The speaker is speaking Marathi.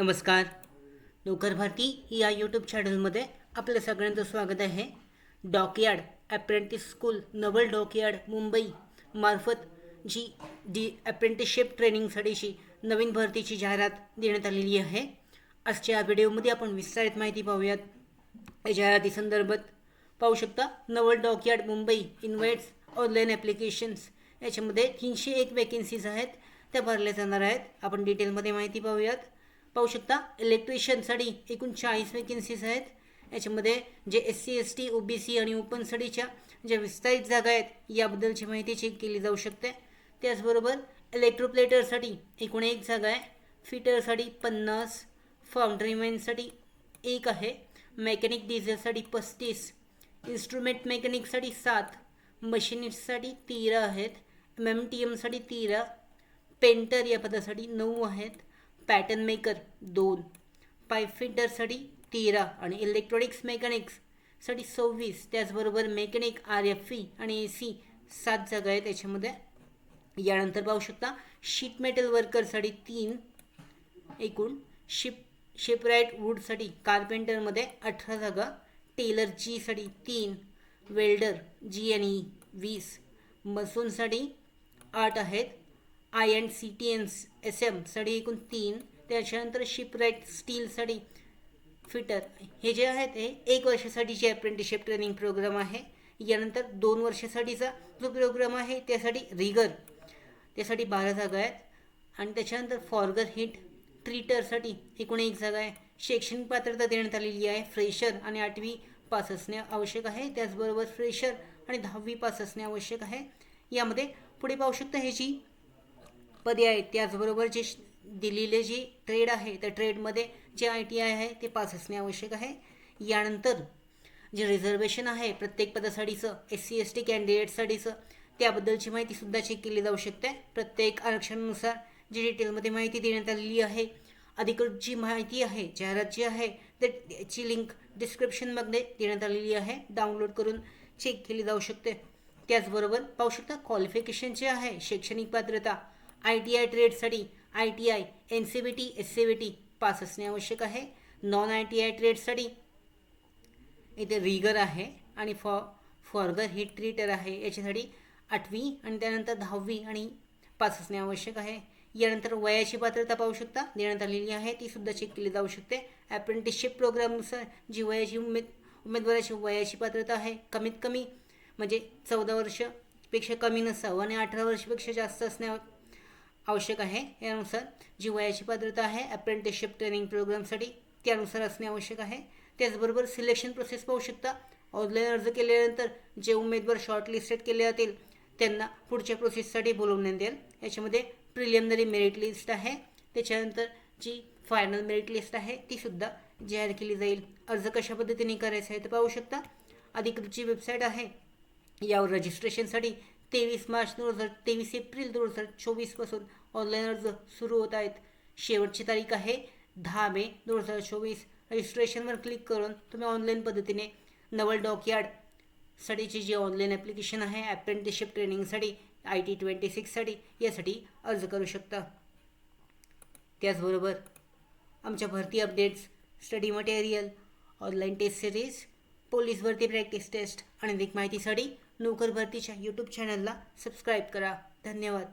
नमस्कार. नोकर भारती या यूट्यूब चॅनलमध्ये आपलं सगळ्यांचं स्वागत आहे. Dockyard apprentice school naval dockyard Mumbai मार्फत जी डी अप्रेंटिसशिप ट्रेनिंगसाठीची नवीन भरतीची जाहिरात देण्यात आलेली आहे. आजच्या या व्हिडिओमध्ये आपण विस्तारित माहिती पाहूयात. या जाहिरातीसंदर्भात पाहू शकता naval dockyard Mumbai invites online applications याच्यामध्ये तीनशे एक वेकेन्सीज आहेत. त्या भरल्या जाणार आहेत. आपण डिटेलमध्ये माहिती पाहूयात. पाहू शकता इलेक्ट्रिशियनसाठी एकूण चाळीस वेकेन्सीज आहेत. याच्यामध्ये जे S C S T O B C आणि ओपनसाठीच्या ज्या विस्तारित जागा आहेत याबद्दलची माहिती चेक केली जाऊ शकते. त्याचबरोबर इलेक्ट्रोप्लेटरसाठी एकूण एक जागा आहे. फिटरसाठी पन्नास फाउंड्रीमॅनसाठी एक आहे. मेकॅनिक डिझेलसाठी पस्तीस इन्स्ट्रुमेंट मेकॅनिकसाठी सात मशिनिस्टसाठी तेरा आहेत. एम एम टी एमसाठी तेरा पेंटर या पदासाठी नऊ आहेत. पॅटर्न मेकर दोन. पाईप फिटरसाठी तेरा आणि इलेक्ट्रॉनिक्स मेकॅनिक्ससाठी सव्वीस. त्याचबरोबर मेकॅनिक आर एफ ई आणि ए सी सात जागा आहेत. त्याच्यामध्ये यानंतर पाहू शकता शीट मेटल वर्करसाठी तीन. एकूण शिप शिपराईट वूडसाठी कार्पेंटरमध्ये अठरा जागा. टेलर जीसाठी तीन. वेल्डर जी एन ई वीस. मसूनसाठी आठ आहेत. I and C T N S एमसाठी एकूण तीन. त्याच्यानंतर शिपराईट स्टीलसाठी फिटर हे जे आहेत हे एक वर्षासाठीचे अप्रेंटिसशिप ट्रेनिंग प्रोग्राम आहे. यानंतर दोन वर्षासाठीचा जो प्रोग्राम आहे त्यासाठी रिगर त्यासाठी बारा जागा आहेत. आणि त्याच्यानंतर फॉर्गर हिट ट्रीटरसाठी एकूण एक जागा आहे. शैक्षणिक पात्रता देण्यात आलेली आहे. फ्रेशर आणि आठवी पास असणे आवश्यक आहे. त्याचबरोबर फ्रेशर आणि दहावी पास असणे आवश्यक आहे. यामध्ये पुढे पाहू शकता ह्याची पदे आहेत. त्याचबरोबर जे श- दिलेले जी ट्रेड आहे त्या ट्रेडमध्ये जे आय टी आय आहे ते पास असणे आवश्यक आहे. यानंतर जे रिझर्वेशन आहे प्रत्येक पदासाठीचं एस सी एस टी कॅन्डिडेटसाठीचं त्याबद्दलची माहितीसुद्धा चेक केली जाऊ शकते. प्रत्येक आरक्षणानुसार जी डिटेलमध्ये माहिती देण्यात आलेली आहे अधिकृत जी माहिती आहे जाहिरात जी आहे त्याची लिंक डिस्क्रिप्शनमध्ये देण्यात आलेली आहे. डाउनलोड करून चेक केली जाऊ शकते. त्याचबरोबर पाहू शकता क्वालिफिकेशन जे आहे शैक्षणिक पात्रता I T I ट्रेडसाठी I T I N C B T S C B T pass असणे आवश्यक आहे. नॉन आय टी आय ट्रेडसाठी इथे रिगर आहे आणि फॉ फॉर्गर हिट ट्रीटर आहे. याच्यासाठी आठवी आणि त्यानंतर दहावी आणि पास असणे आवश्यक आहे. यानंतर वयाची पात्रता पाहू शकता. देण्यात आलेली आहे. ती सुद्धा चेक केली जाऊ शकते. अप्रेंटिसशिप प्रोग्रामनुसार जी वयाची उमेद उमेदवाराची वयाची पात्रता आहे. कमीत कमी म्हणजे चौदा वर्षपेक्षा कमी नसावं आणि अठरा वर्षापेक्षा जास्त असण्या आवश्यक आहे. यानुसार जी वयाची पात्रता आहे अप्रेंटिसशिप ट्रेनिंग प्रोग्रामसाठी त्यानुसार असणे आवश्यक आहे. त्याचबरोबर सिलेक्शन प्रोसेस पाहू शकता. ऑनलाईन अर्ज केल्यानंतर जे उमेदवार शॉर्टलिस्टेड केले जातील त्यांना पुढच्या प्रोसेससाठी बोलवण्यात येईल. याच्यामध्ये प्रिलिमिनरी मेरिट लिस्ट आहे. त्याच्यानंतर जी फायनल मेरिट लिस्ट आहे ती सुद्धा जाहीर केली जाईल. अर्ज कशा पद्धतीने करायचा आहे ते पाहू शकता. अधिकृतची वेबसाईट आहे यावर रजिस्ट्रेशनसाठी तेवीस मार्च दोन हजार तेवीस एप्रिल दोन हजार चोवीसपासून ऑनलाईन अर्ज सुरू होत आहेत. शेवटची तारीख आहे दहा मे दोन हजार चोवीस. रजिस्ट्रेशनवर क्लिक करून तुम्ही ऑनलाईन पद्धतीने नवल डॉकयार्ड साठीची जी ऑनलाईन ॲप्लिकेशन आहे अप्रेंटिसशिप ट्रेनिंगसाठी आय टी ट्वेंटी सिक्ससाठी यासाठी अर्ज करू शकता. त्याचबरोबर आमच्या भरती updates study material online test series police भरती प्रॅक्टिस टेस्ट आणि अधिक माहितीसाठी नोकर भरतीच्या यूट्यूब चॅनलला सबस्क्राईब करा. धन्यवाद.